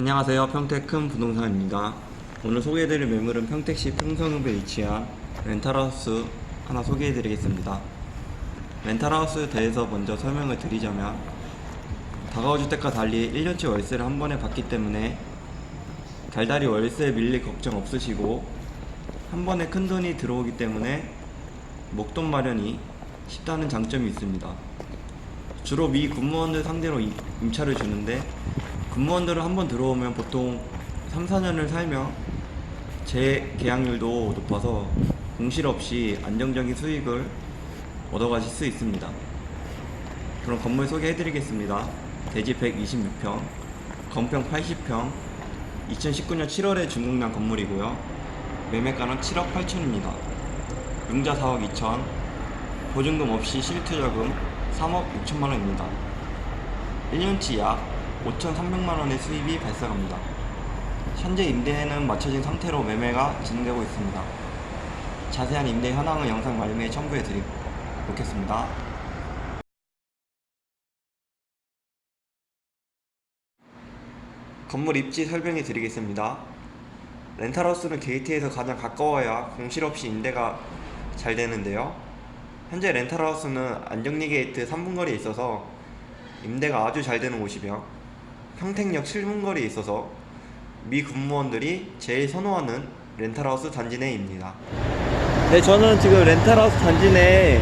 안녕하세요. 평택 큰 부동산입니다. 오늘 소개해드릴 매물은 평택시 평성읍에 위치한 렌탈하우스 하나 소개해드리겠습니다. 렌탈하우스에 대해서 먼저 설명을 드리자면 다가오 주택과 달리 1년치 월세를 한 번에 받기 때문에 달달이 월세 밀릴 걱정 없으시고 한 번에 큰 돈이 들어오기 때문에 목돈 마련이 쉽다는 장점이 있습니다. 주로 미 군무원들 상대로 임- 임차를 주는데 군무원들은 한 번 들어오면 보통 3, 4년을 살며 재계약률도 높아서 공실 없이 안정적인 수익을 얻어가실 수 있습니다. 그럼 건물 소개해드리겠습니다. 대지 126평, 건평 80평, 2019년 7월에 준공난 건물이고요. 매매가는 7억 8천입니다. 융자 4억 2천, 보증금 없이 실투자금 3억 6천만 원입니다. 1년치 약 5,300만 원의 수입이 발생합니다. 현재 임대는 마쳐진 상태로 매매가 진행되고 있습니다. 자세한 임대 현황은 영상 말미에 첨부해 드리 놓겠습니다. 건물 입지 설명해 드리겠습니다. 렌탈하우스는 게이트에서 가장 가까워야 공실 없이 임대가 잘 되는데요. 현재 렌탈하우스는 안정리 게이트 3분 거리에 있어서 임대가 아주 잘 되는 곳이며 평택역 7분 거리에 있어서 미 군무원들이 제일 선호하는 렌탈하우스 단지 내입니다. 네, 저는 지금 렌탈하우스 단지 내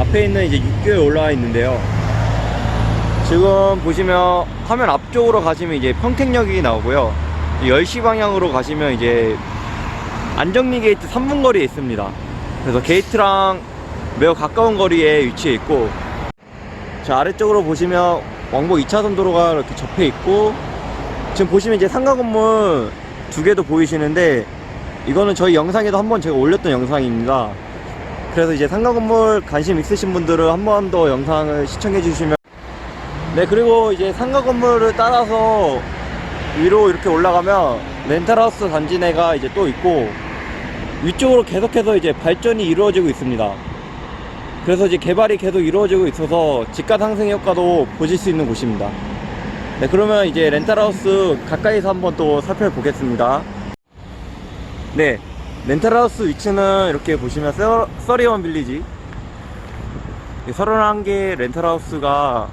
앞에 있는 이제 6개월 올라와 있는데요. 지금 보시면 화면 앞쪽으로 가시면 이제 평택역이 나오고요. 10시 방향으로 가시면 이제 안정리 게이트 3분 거리에 있습니다. 그래서 게이트랑 매우 가까운 거리에 위치해 있고 자 아래쪽으로 보시면 왕복 2차선 도로가 이렇게 접해 있고 지금 보시면 이제 상가 건물 두 개도 보이시는데 이거는 저희 영상에도 한번 제가 올렸던 영상입니다. 그래서 이제 상가 건물 관심 있으신 분들은 한 번 더 영상을 시청해 주시면 네 그리고 이제 상가 건물을 따라서 위로 이렇게 올라가면 렌탈하우스 단지 내가 이제 또 있고 위쪽으로 계속해서 이제 발전이 이루어지고 있습니다. 그래서 이제 개발이 계속 이루어지고 있어서 집가 상승 효과도 보실 수 있는 곳입니다. 네, 그러면 이제 렌탈하우스 가까이서 한번 또 살펴보겠습니다. 네, 렌탈하우스 위치는 이렇게 보시면 서, 서리원 빌리지 31개 렌탈하우스가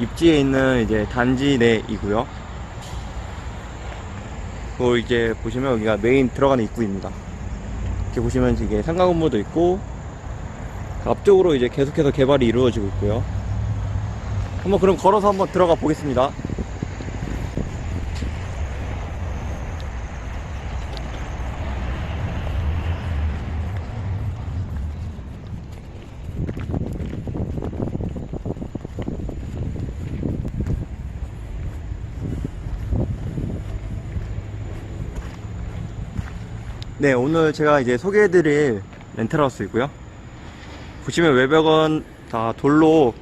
입지에 있는 이제 단지 내이고요. 그리고 이제 보시면 여기가 메인 들어가는 입구입니다. 이렇게 보시면 이게 상가 건물도 있고 앞쪽으로 이제 계속해서 개발이 이루어지고 있고요. 한번 그럼 걸어서 한번 들어가 보겠습니다. 네, 오늘 제가 이제 소개해드릴 렌탈하우스이고요. 보시면 외벽은 다 돌로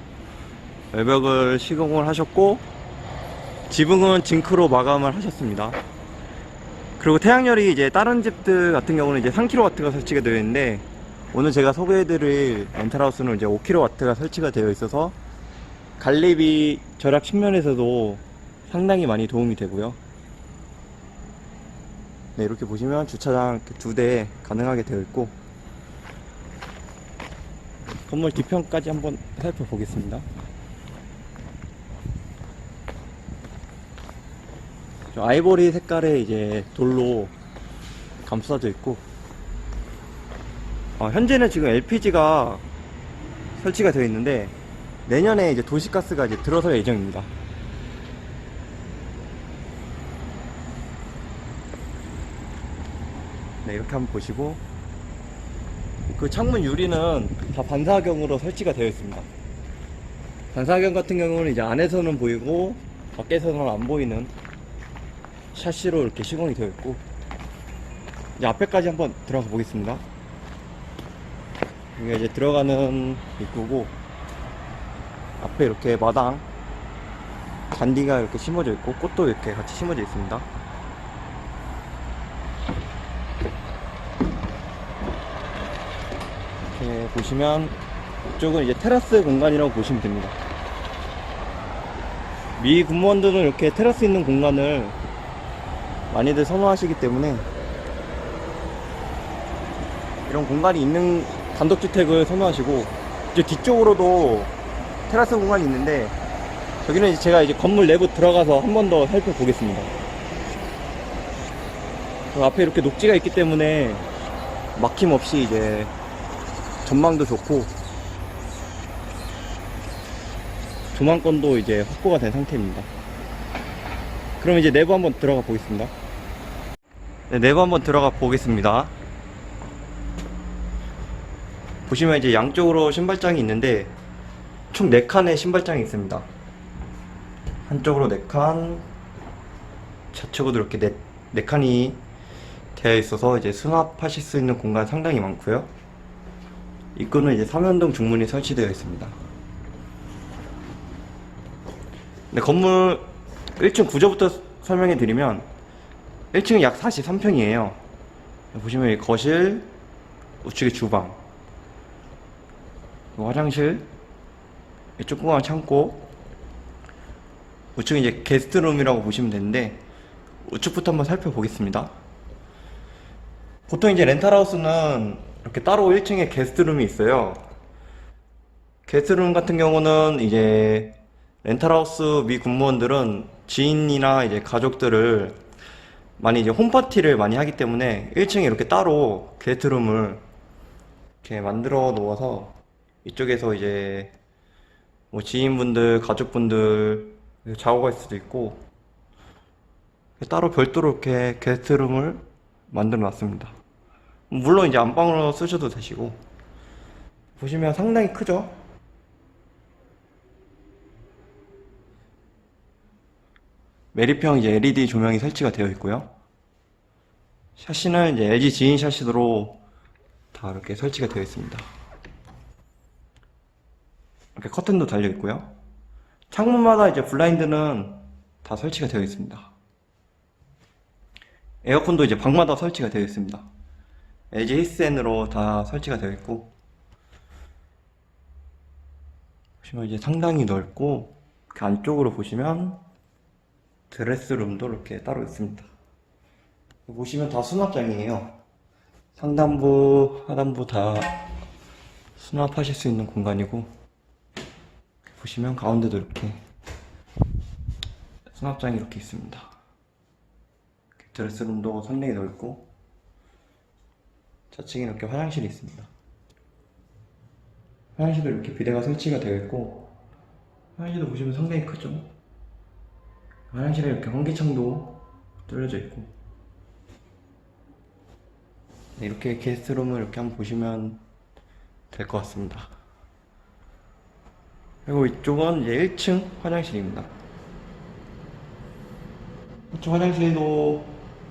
외벽을 시공을 하셨고 지붕은 징크로 마감을 하셨습니다. 그리고 태양열이 이제 다른 집들 같은 경우는 이제 3kW가 설치가 되어 있는데 오늘 제가 소개해드릴 렌탈하우스는 이제 5kW가 설치가 되어 있어서 관리비 절약 측면에서도 상당히 많이 도움이 되고요. 네, 이렇게 보시면 주차장 두 대 가능하게 되어 있고 건물 뒤편까지 한번 살펴보겠습니다. 저 아이보리 색깔의 이제 돌로 감싸져 있고 어, 현재는 지금 LPG가 설치가 되어 있는데 내년에 이제 도시가스가 이제 들어설 예정입니다. 네, 이렇게 한번 보시고 그 창문 유리는 다 반사경으로 설치가 되어 있습니다. 반사경 같은 경우는 이제 안에서는 보이고 밖에서는 안 보이는 샤시로 이렇게 시공이 되어 있고 이제 앞에까지 한번 들어가 보겠습니다. 여기가 이제 들어가는 입구고 앞에 이렇게 마당 잔디가 이렇게 심어져 있고 꽃도 이렇게 같이 심어져 있습니다. 이렇게 보시면 이쪽은 이제 테라스 공간이라고 보시면 됩니다. 미 군무원들은 이렇게 테라스 있는 공간을 많이들 선호하시기 때문에 이런 공간이 있는 단독주택을 선호하시고 이제 뒤쪽으로도 테라스 공간이 있는데 저기는 이제 제가 이제 건물 내부 들어가서 한 번 더 살펴보겠습니다. 그 앞에 이렇게 녹지가 있기 때문에 막힘없이 이제 전망도 좋고 조망권도 이제 확보가 된 상태입니다. 그럼 이제 내부 한번 들어가 보겠습니다. 네, 내부 한번 들어가 보겠습니다. 보시면 이제 양쪽으로 신발장이 있는데 총 4칸의 신발장이 있습니다. 한쪽으로 4칸, 좌측으로 이렇게 4, 4칸이 되어 있어서 이제 수납하실 수 있는 공간 상당히 많고요. 입구는 이제 삼연동 중문이 설치되어 있습니다. 네, 건물 1층 구조부터 설명해 드리면 1층은 약 43평이에요. 보시면 이 거실, 우측에 주방, 이 화장실, 이 조그마한 창고, 우측은 이제 게스트룸이라고 보시면 되는데 우측부터 한번 살펴보겠습니다. 보통 이제 렌탈하우스는 이렇게 따로 1층에 게스트룸이 있어요. 게스트룸 같은 경우는 이제 렌탈하우스 미 군무원들은 지인이나 이제 가족들을 많이 이제 홈파티를 많이 하기 때문에 1층에 이렇게 따로 게스트룸을 이렇게 만들어 놓아서 이쪽에서 이제 뭐 지인분들, 가족분들 자고 갈 수도 있고 따로 별도로 이렇게 게스트룸을 만들어 놨습니다. 물론 이제 안방으로 쓰셔도 되시고 보시면 상당히 크죠? 메리평 이제 LED 조명이 설치가 되어 있고요. 샤시는 이제 LG 지인 샤시로 다 이렇게 설치가 되어 있습니다. 이렇게 커튼도 달려 있고요. 창문마다 이제 블라인드는 다 설치가 되어 있습니다. 에어컨도 이제 방마다 설치가 되어 있습니다. 히스엔으로 다 설치가 되어 있고 보시면 이제 상당히 넓고 그 안쪽으로 보시면 드레스룸도 이렇게 따로 있습니다. 보시면 다 수납장이에요. 상단부, 하단부 다 수납하실 수 있는 공간이고 보시면 가운데도 이렇게 수납장이 이렇게 있습니다. 드레스룸도 상당히 넓고 좌측에 이렇게 화장실이 있습니다. 화장실도 이렇게 비대가 설치가 되어 있고 화장실도 보시면 상당히 크죠? 화장실에 이렇게 환기창도 뚫려져 있고 네, 이렇게 게스트룸을 이렇게 한번 보시면 될 것 같습니다. 그리고 이쪽은 이제 1층 화장실입니다. 1층 화장실도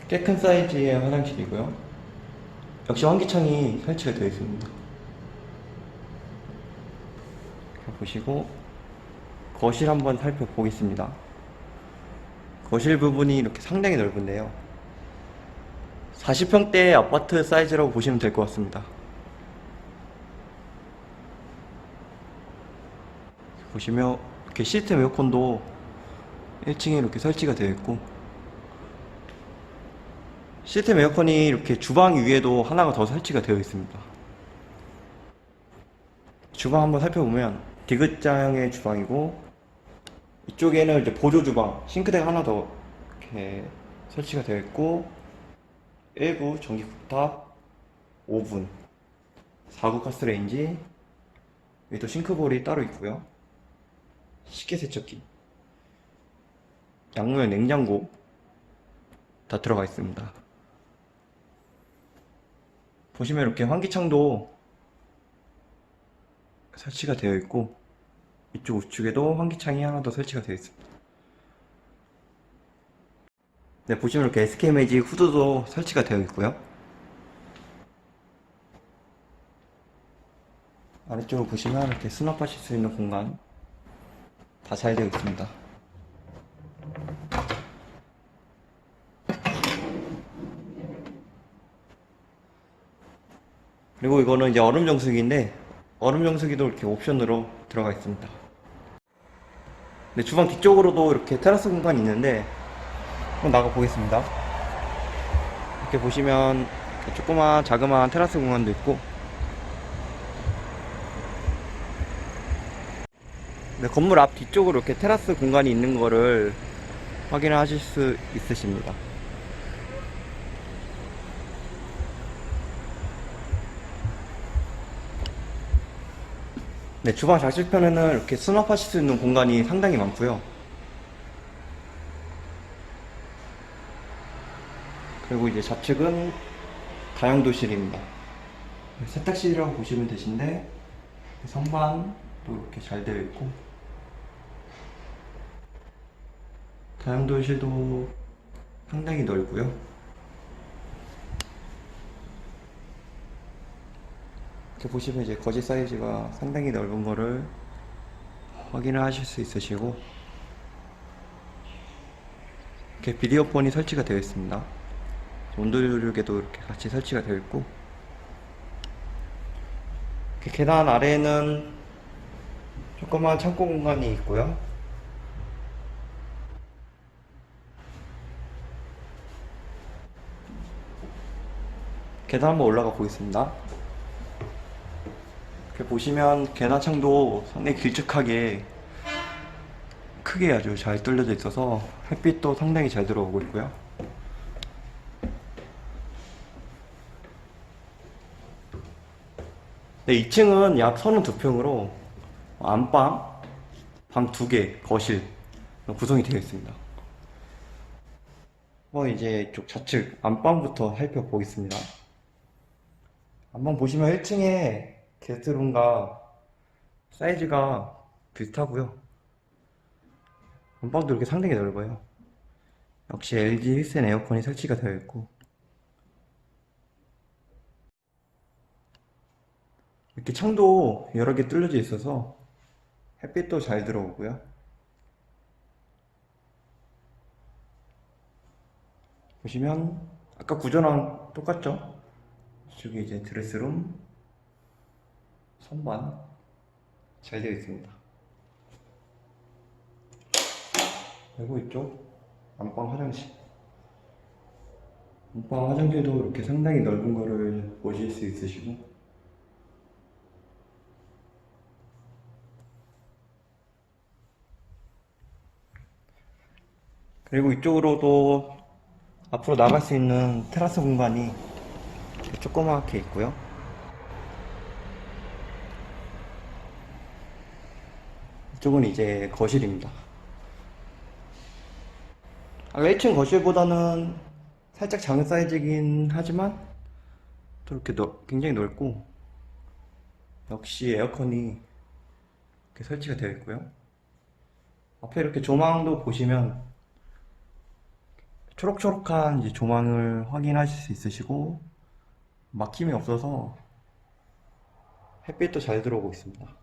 꽤 큰 사이즈의 화장실이고요. 역시 환기창이 설치가 되어 있습니다. 보시고 거실 한번 살펴보겠습니다. 거실 부분이 이렇게 상당히 넓은데요. 40평대 아파트 사이즈라고 보시면 될 것 같습니다. 보시면 이렇게 시스템 에어컨도 1층에 이렇게 설치가 되어 있고 시스템 에어컨이 이렇게 주방 위에도 하나가 더 설치가 되어 있습니다. 주방 한번 살펴보면 디귿자형의 주방이고 이쪽에는 이제 보조 주방 싱크대가 하나 더 이렇게 설치가 되어 있고 1구 전기 쿡탑 오븐 4구 가스레인지 여기 또 싱크볼이 따로 있고요 식기세척기 양무형 냉장고 다 들어가 있습니다 보시면 이렇게 환기창도 설치가 되어 있고 이쪽 우측에도 환기창이 하나 더 설치가 되어 있습니다 네, 보시면 이렇게 SK 매직 후드도 설치가 되어 있고요. 아래쪽으로 보시면 이렇게 수납하실 수 있는 공간 다 잘 되어 있습니다. 그리고 이거는 이제 얼음 정수기인데 얼음 정수기도 이렇게 옵션으로 들어가 있습니다. 네, 주방 뒤쪽으로도 이렇게 테라스 공간이 있는데 한번 나가 보겠습니다. 이렇게 보시면 조그만 자그마한 테라스 공간도 있고 네, 건물 앞 뒤쪽으로 이렇게 테라스 공간이 있는 거를 확인하실 수 있으십니다. 네, 주방 좌측편에는 이렇게 수납하실 수 있는 공간이 상당히 많고요. 그리고 이제 좌측은 다용도실입니다. 세탁실이라고 보시면 되신데 선반도 이렇게 잘 되어 있고 다용도실도 상당히 넓고요. 이렇게 보시면 이제 거실 사이즈가 상당히 넓은 거를 확인을 하실 수 있으시고 이렇게 비디오 폰이 설치가 되어 있습니다. 온도 조절계도 이렇게 같이 설치가 되어 있고 이렇게 계단 아래에는 조그마한 창고 공간이 있고요. 계단 한번 올라가 보겠습니다. 이렇게 보시면 계단창도 상당히 길쭉하게 크게 아주 잘 뚫려져 있어서 햇빛도 상당히 잘 들어오고 있고요. 네, 2층은 약 32평으로 안방, 방 2개, 거실 구성이 되어 있습니다. 뭐 이제 이쪽 좌측 안방부터 살펴보겠습니다. 안방 보시면 1층에 게스트룸과 사이즈가 비슷하고요. 안방도 이렇게 상당히 넓어요. 역시 LG 힐센 에어컨이 설치가 되어 있고 이렇게 창도 여러 개 뚫려져 있어서 햇빛도 잘 들어오고요. 보시면 아까 구조랑 똑같죠? 이쪽에 이제 드레스룸, 선반 잘 되어 있습니다. 그리고 이쪽 안방 화장실. 안방 화장실도 이렇게 상당히 넓은 거를 보실 수 있으시고 그리고 이쪽으로도 앞으로 나갈 수 있는 테라스 공간이 조그맣게 있고요. 이쪽은 이제 거실입니다. 아까 1층 거실보다는 살짝 작은 사이즈이긴 하지만 또 이렇게 넓- 굉장히 넓고 역시 에어컨이 이렇게 설치가 되어 있고요. 앞에 이렇게 조망도 보시면 초록초록한 이제 조망을 확인하실 수 있으시고 막힘이 없어서 햇빛도 잘 들어오고 있습니다.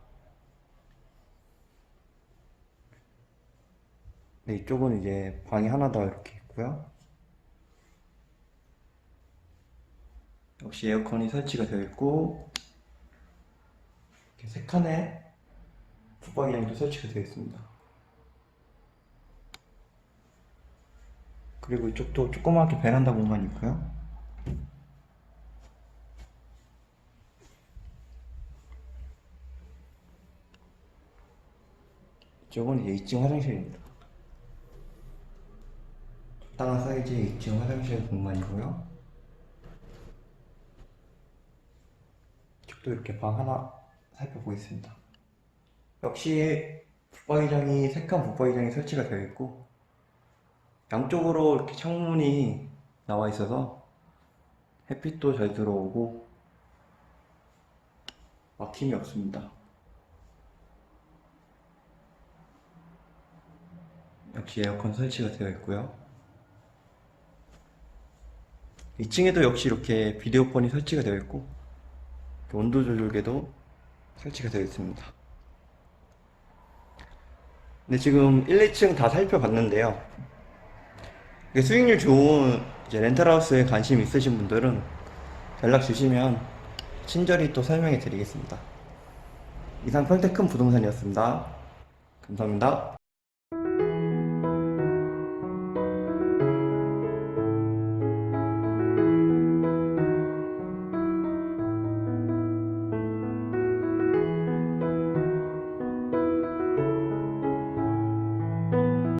네, 이쪽은 이제 방이 하나 더 이렇게 있고요. 역시 에어컨이 설치가 되어 있고 이렇게 세 칸의 붙박이장도 설치가 되어 있습니다. 그리고 이쪽도 조그맣게 베란다 공간이 있고요. 이쪽은 이제 2층 화장실입니다. 적당한 사이즈의 2층 화장실 공간이고요. 이쪽도 이렇게 방 하나 살펴보겠습니다. 역시 붙박이장이 색한 붙박이장이 설치가 되어 있고 양쪽으로 이렇게 창문이 나와 있어서 햇빛도 잘 들어오고 막힘이 없습니다. 역시 에어컨 설치가 되어 있고요. 2층에도 역시 이렇게 비디오폰이 설치가 되어 있고 온도 조절계도 설치가 되어 있습니다. 네, 지금 1, 2층 다 살펴봤는데요. 수익률 좋은 렌탈하우스에 관심 있으신 분들은 연락 주시면 친절히 또 설명해 드리겠습니다. 이상 평택큰 부동산이었습니다. 감사합니다.